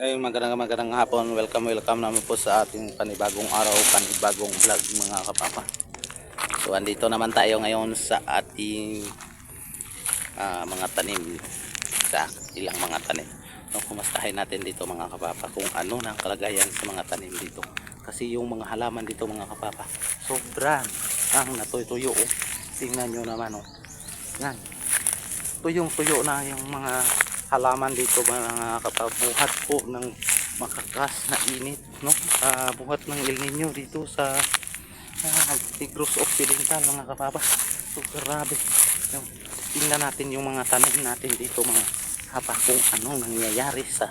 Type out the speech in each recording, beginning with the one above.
Ay, magandang magandang hapon. Welcome, welcome namin po sa ating panibagong araw, panibagong vlog mga kapapa. So, andito naman tayo ngayon sa ating ah, mga tanim. Sa ilang mga tanim. So, kumastahin natin dito mga kapapa kung ano na ang kalagayan sa mga tanim dito. Kasi yung mga halaman dito mga kapapa, sobra ang natutuyo. Oh. Tingnan nyo naman oh. Yan. Tuyong tuyo na yung mga halaman dito mga kapabuhat po ng makakas na init no? Ah, buhat ng El Nino dito sa uh, Negros Occidental mga kapapa so grabe. Tingnan natin yung mga tanim natin dito mga hapa kung ano nangyayari sa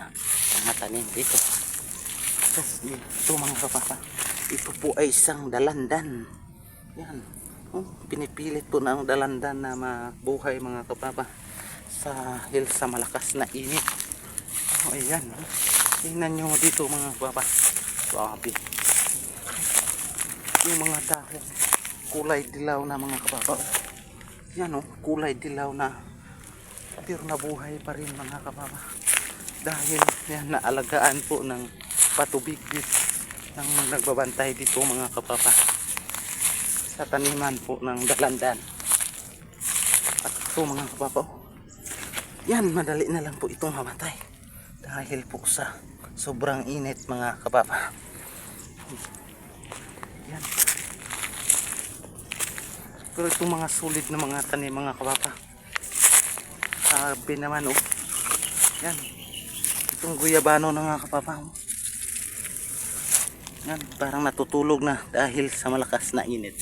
mga tanim dito. So, ito mga kapapa ito po ay isang dalandan. Yan. Oh, pinipilit po ng dalandan na mabuhay mga kapapa sa hill sa malakas na init. Oh, ayan. oh. Tingnan nyo dito mga baba. Grabe. Yung mga dahon. Kulay dilaw na mga kababa. Yan oh, kulay dilaw na. Pero nabuhay pa rin mga kababa. Dahil yan naalagaan po ng patubig ng nagbabantay dito mga kababa. Sa taniman po ng dalandan. At ito mga kababa. oh. Yan, madali na lang po itong mamatay. Dahil po sa sobrang init mga kababa. Yan. Pero itong mga sulit na mga tanim mga kababa. Sabi naman oh. Yan. Itong guyabano na mga kababa oh. Yan, parang natutulog na dahil sa malakas na init.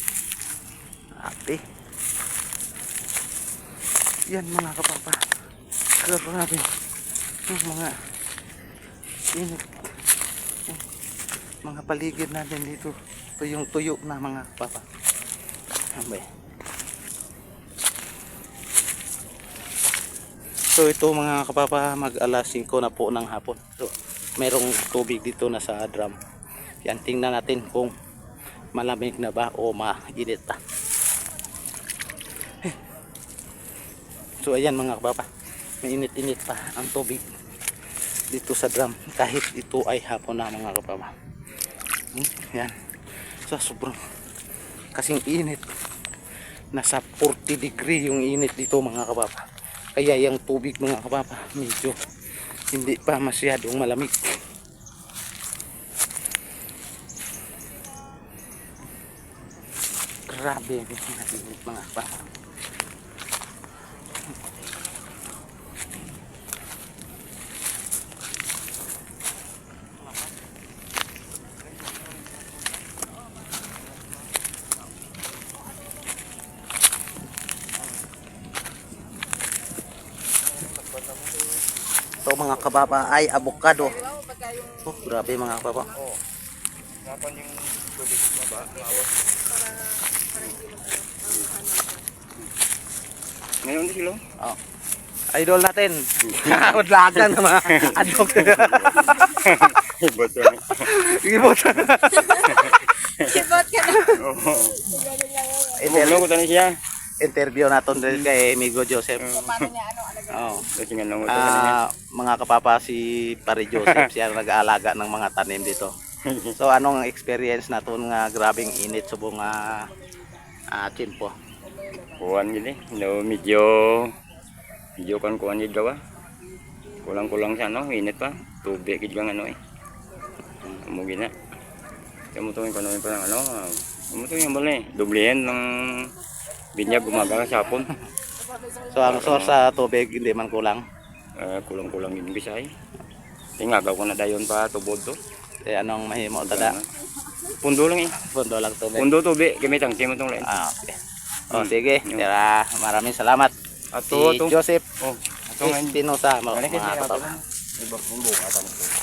Ate. Yan mga kababa grabe yung mga init. Mga paligid natin dito. Tuyong tuyo na mga papa. Ambay. so ito mga kapapa mag alas 5 na po ng hapon. So merong tubig dito na sa drum. Yan tingnan natin kung malamig na ba o mainit pa. So ayan mga kapapa mainit-init pa ang tubig dito sa drum. Kahit ito ay hapon na mga kapama. Hmm, yan. Sa sobrang kasing init. Nasa 40 degree yung init dito mga kapapa. Kaya yung tubig mga kapapa medyo hindi pa masyadong malamig. Grabe mga kapapa mga kababa ay avocado. Oh, grabe mga kababa. Kapan yung tubig mo ba? Ngayon di sila. Oh. Idol natin. Udlagan na mga adok. Ibot na. Ibot. Sibot ka na. Oo. Ko tani siya. Interview natin din kay Migo Joseph. Paano niya ano alaga? Oh. Kasi nga utang Ah, mga kapapa si Pare Joseph siya nag-aalaga ng mga tanim dito. So anong experience naton nga grabing init subong nga ah, timpo. Kuhan gini. No, medyo medyo kan kuhan gid gawa. Kulang-kulang siya no, init pa. Tubig gid kang ano eh. Amo gina. Kamu tuwing kanon pa ng ano. Kamu tuwing yung bali. Dublihan ng binyag gumaga sa hapon. So ang source sa tubig hindi man kulang. Ah, kulang-kulang yung bisay. Tingagaw ko na dayon pa tubod to. Eh, anong mahimo tada? Pundo lang eh. Pundo lang tubig. Pundo tubig, gamit ang simo tong lain. Ah, okay. Oh, Hmm. sige. Tara, maraming salamat. At Si. Joseph Oh, ato nga. Espinosa, mga kapapa. Ibang bunga.